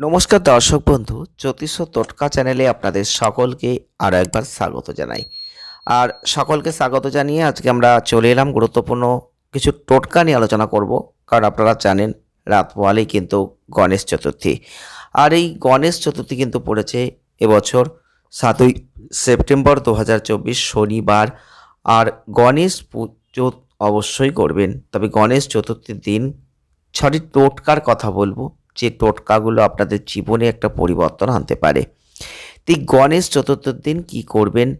নমস্কার দর্শক বন্ধু, জ্যোতিষ টোটকা চ্যানেলে আপনাদের সকলকে আরও একবার স্বাগত জানাই। আর সকলকে স্বাগত জানিয়ে আজকে আমরা চলে এলাম গুরুত্বপূর্ণ কিছু টোটকা নিয়ে আলোচনা করব, কারণ আপনারা জানেন রাত পোয়ালেই কিন্তু গণেশ চতুর্থী। আর এই গণেশ চতুর্থী কিন্তু পড়েছে এবছর সাতই সেপ্টেম্বর দু হাজার চব্বিশ শনিবার। আর গণেশ পুজো অবশ্যই করবেন, তবে গণেশ চতুর্থীর দিন ছটি টোটকার কথা বলব। যে টোটকাগুলো আপনাদের জীবনে একটা পরিবর্তন আনতে পারে। তো গণেশ চতুর্থীর দিন কি করবেন?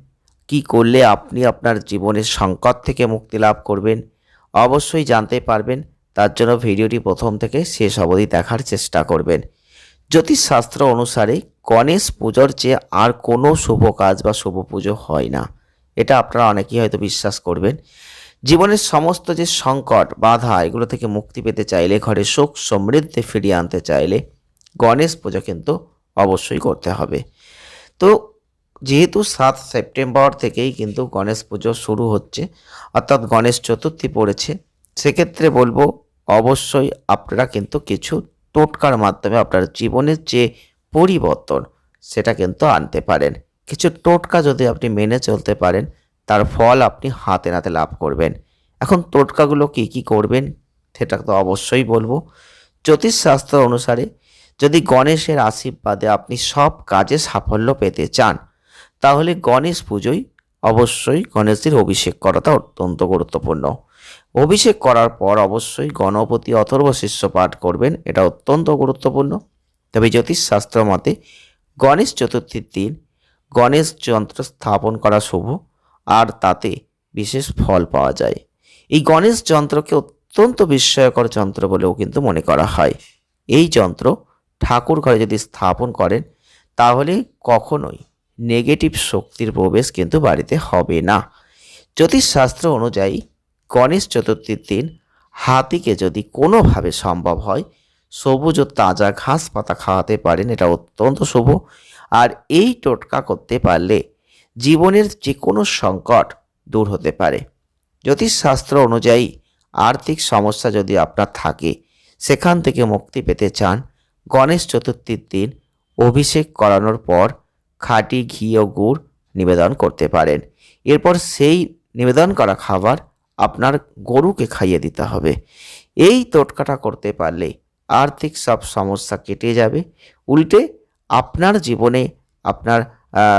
কি করলে আপনি আপনার জীবনের সংকট থেকে মুক্তি লাভ করবেন? অবশ্যই জানতে পারবেন, তার জন্য ভিডিওটি প্রথম থেকে শেষ অবধি দেখার চেষ্টা করবেন। জ্যোতিষশাস্ত্র অনুসারে গণেশ পুজোর চেয়ে আর কোনো শুভ কাজ বা শুভ পুজো হয় না। এটা আপনারা অনেকেই হয়তো বিশ্বাস করবেন। জীবনের সমস্ত যে সংকট, বাধা, এগুলো থেকে মুক্তি পেতে চাইলে, ঘরে সুখ সমৃদ্ধি ফিরিয়ে আনতে চাইলে গণেশ পুজো কিন্তু অবশ্যই করতে হবে। তো যেহেতু সাত সেপ্টেম্বর থেকেই কিন্তু গণেশ পুজো শুরু হচ্ছে, অর্থাৎ গণেশ চতুর্থী পড়েছে, সেক্ষেত্রে বলব অবশ্যই আপনারা কিন্তু কিছু টোটকার মাধ্যমে আপনার জীবনের যে পরিবর্তন, সেটা কিন্তু আনতে পারেন। কিছু টোটকা যদি আপনি মেনে চলতে পারেন তার ফল আপনি হাতে নাতে লাভ করবেন। এখন টোটকাগুলো কি কি করবেন? সেটা তো অবশ্যই বলব। জ্যোতিষশাস্ত্র অনুসারে যদি গণেশের আশীর্বাদে আপনি সব কাজে সাফল্য পেতে চান, তাহলে গণেশ পুজোয় অবশ্যই গণেশজির অভিষেক করাটা অত্যন্ত গুরুত্বপূর্ণ। অভিষেক করার পর অবশ্যই গণপতি অথর্ব শিষ্য পাঠ করবেন, এটা অত্যন্ত গুরুত্বপূর্ণ। তবে জ্যোতিষশাস্ত্র মতে গণেশ চতুর্থীর দিন গণেশ যন্ত্র স্থাপন করা শুভ। আর তাতে বিশেষ ফল পাওয়া যায়। এই গণেশ যন্ত্রকে অত্যন্ত বিস্ময়কর যন্ত্র বলেও কিন্তু মনে করা হয়। এই যন্ত্র ঠাকুর ঘরে যদি স্থাপন করেন, তাহলে কখনোই নেগেটিভ শক্তির প্রবেশ কিন্তু বাড়িতে হবে না। জ্যোতিষশাস্ত্র অনুযায়ী গণেশ চতুর্থীর দিন হাতিকে যদি কোনোভাবে সম্ভব হয়, সবুজ ও তাজা ঘাস পাতা খাওয়াতে পারেন, এটা অত্যন্ত শুভ। আর এই টোটকা করতে পারলে জীবনের যে কোনো সংকট দূর হতে পারে। জ্যোতিষশাস্ত্র অনুযায়ী, আর্থিক সমস্যা যদি আপনার থাকে, সেখান থেকে মুক্তি পেতে চান গণেশ চতুর্থীর দিন অভিষেক করানোর পর খাঁটি ঘি ও গুড় নিবেদন করতে পারেন। এরপর সেই নিবেদন করা খাবার আপনার গরুকে খাইয়ে দিতে হবে। এই টোটকাটা করতে পারলে আর্থিক সব সমস্যা কেটে যাবে। উল্টে আপনার জীবনে আপনার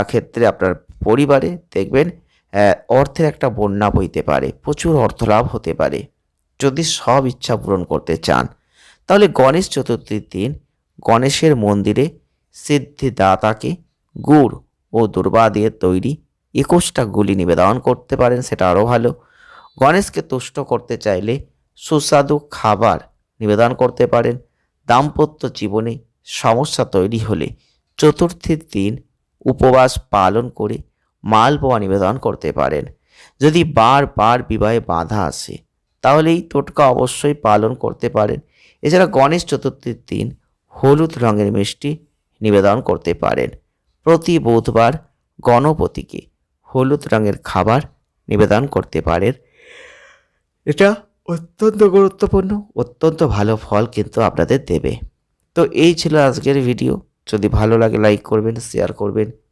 ক্ষেত্রে আপনার পরিবারে দেখবেন অর্থের একটা বন্যা বইতে পারে, প্রচুর অর্থ লাভ হতে পারে। যদি সব ইচ্ছা পূরণ করতে চান, তাহলে গণেশ চতুর্থীর দিন গণেশের মন্দিরে সিদ্ধিদাতাকে গুড় ও দুর্বা দিয়ে তৈরি একুশটা গুলি নিবেদন করতে পারেন, সেটা আরও ভালো। গণেশকে তুষ্ট করতে চাইলে সুস্বাদু খাবার নিবেদন করতে পারেন। দাম্পত্য জীবনে সমস্যা তৈরি হলে চতুর্থীর দিন উপবাস পালন করে মালপোয়া নিবেদন করতে পারেন। যদি বারবার বিবাহে বাধা আসে তাহলে এই টোটকা অবশ্যই পালন করতে পারেন। এছাড়া গণেশ চতুর্থীর দিন হলুদ রঙের মিষ্টি নিবেদন করতে পারেন। প্রতি বুধবার গণপতিকে হলুদ রঙের খাবার নিবেদন করতে পারেন। এটা অত্যন্ত গুরুত্বপূর্ণ, অত্যন্ত ভালো ফল কিন্তু আপনাদের দেবে। তো এই ছিল আজকের ভিডিও। যদি ভালো লাগে লাইক করবেন শেয়ার করবেন।